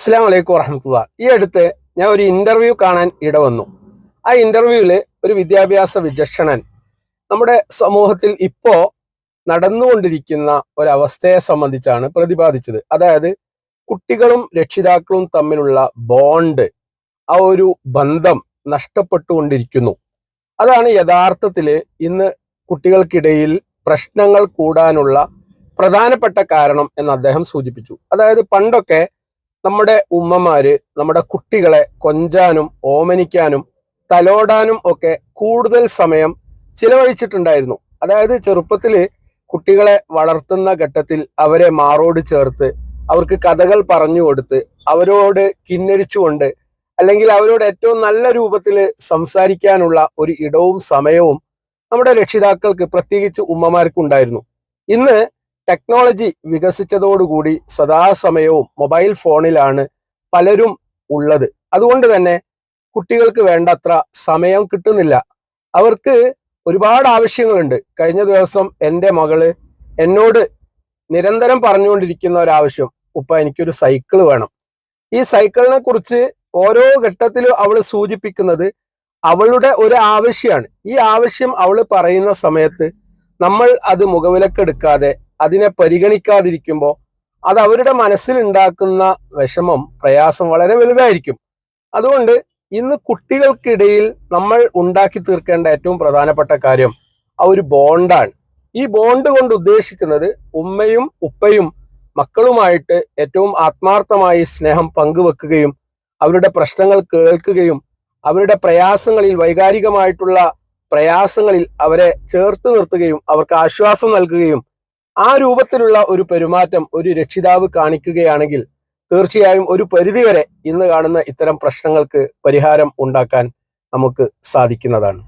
അസ്സാം വലൈക്കും വറഹമത്തല്ല ഈ അടുത്ത് ഞാൻ ഒരു ഇന്റർവ്യൂ കാണാൻ ഇടവന്നു ആ ഇന്റർവ്യൂവിൽ ഒരു വിദ്യാഭ്യാസ വിചക്ഷണൻ നമ്മുടെ സമൂഹത്തിൽ ഇപ്പോ നടന്നുകൊണ്ടിരിക്കുന്ന ഒരവസ്ഥയെ സംബന്ധിച്ചാണ് പ്രതിപാദിച്ചത്. അതായത് കുട്ടികളും രക്ഷിതാക്കളും തമ്മിലുള്ള ബോണ്ട് ആ ഒരു ബന്ധം നഷ്ടപ്പെട്ടുകൊണ്ടിരിക്കുന്നു. അതാണ് യഥാർത്ഥത്തിൽ ഇന്ന് കുട്ടികൾക്കിടയിൽ പ്രശ്നങ്ങൾ കൂടാനുള്ള പ്രധാനപ്പെട്ട കാരണം എന്ന് അദ്ദേഹം സൂചിപ്പിച്ചു. അതായത് പണ്ടൊക്കെ നമ്മുടെ ഉമ്മമാര് നമ്മുടെ കുട്ടികളെ കൊഞ്ചാനും ഓമനിക്കാനും തലോടാനും ഒക്കെ കൂടുതൽ സമയം ചിലവഴിച്ചിട്ടുണ്ടായിരുന്നു. അതായത് ചെറുപ്പത്തിൽ കുട്ടികളെ വളർത്തുന്ന ഘട്ടത്തിൽ അവരെ മാറോട് ചേർത്ത് അവർക്ക് കഥകൾ പറഞ്ഞു കൊടുത്ത് അവരോട് കിന്നരിച്ചുകൊണ്ട് അല്ലെങ്കിൽ അവരോട് ഏറ്റവും നല്ല രൂപത്തിൽ സംസാരിക്കാനുള്ള ഒരു ഇടവും സമയവും നമ്മുടെ രക്ഷിതാക്കൾക്ക് പ്രത്യേകിച്ച് ഉമ്മമാർക്കുണ്ടായിരുന്നു. ഇന്ന് ടെക്നോളജി വികസിച്ചതോടുകൂടി സദാസമയവും മൊബൈൽ ഫോണിലാണ് പലരും ഉള്ളത്. അതുകൊണ്ട് തന്നെ കുട്ടികൾക്ക് വേണ്ടത്ര സമയം കിട്ടുന്നില്ല. അവർക്ക് ഒരുപാട് ആവശ്യങ്ങളുണ്ട്. കഴിഞ്ഞ ദിവസം എന്റെ മകൾ എന്നോട് നിരന്തരം പറഞ്ഞുകൊണ്ടിരിക്കുന്ന ഒരാവശ്യം ഉപ്പ എനിക്കൊരു സൈക്കിൾ വേണം. ഈ സൈക്കിളിനെ കുറിച്ച് ഓരോ ഘട്ടത്തിലും അവൾ സൂചിപ്പിക്കുന്നത് അവളുടെ ഒരു ആവശ്യമാണ് ഈ ആവശ്യം അവൾ പറയുന്ന സമയത്ത് നമ്മൾ അത് മുഖവിലക്കെടുക്കാതെ അതിനെ പരിഗണിക്കാതിരിക്കുമ്പോൾ അത് അവരുടെ മനസ്സിൽ ഉണ്ടാക്കുന്ന വിഷമം പ്രയാസം വളരെ വലുതായിരിക്കും. അതുകൊണ്ട് ഇന്ന് കുട്ടികൾക്കിടയിൽ നമ്മൾ ഉണ്ടാക്കി തീർക്കേണ്ട ഏറ്റവും പ്രധാനപ്പെട്ട കാര്യം ആ ഒരു ബോണ്ടാണ്. ഈ ബോണ്ട് കൊണ്ട് ഉദ്ദേശിക്കുന്നത് ഉമ്മയും ഉപ്പയും മക്കളുമായിട്ട് ഏറ്റവും ആത്മാർത്ഥമായി സ്നേഹം പങ്കുവെക്കുകയും അവരുടെ പ്രശ്നങ്ങൾ കേൾക്കുകയും അവരുടെ പ്രയാസങ്ങളിൽ വൈകാരികമായിട്ടുള്ള പ്രയാസങ്ങളിൽ അവരെ ചേർത്ത് നിർത്തുകയും അവർക്ക് ആശ്വാസം നൽകുകയും ആ രൂപത്തിലുള്ള ഒരു പെരുമാറ്റം ഒരു രക്ഷിതാവ് കാണിക്കുകയാണെങ്കിൽ തീർച്ചയായും ഒരു പരിധിവരെ ഇന്ന് കാണുന്ന ഇത്തരം പ്രശ്നങ്ങൾക്ക് പരിഹാരം ഉണ്ടാക്കാൻ നമുക്ക് സാധിക്കുന്നതാണ്.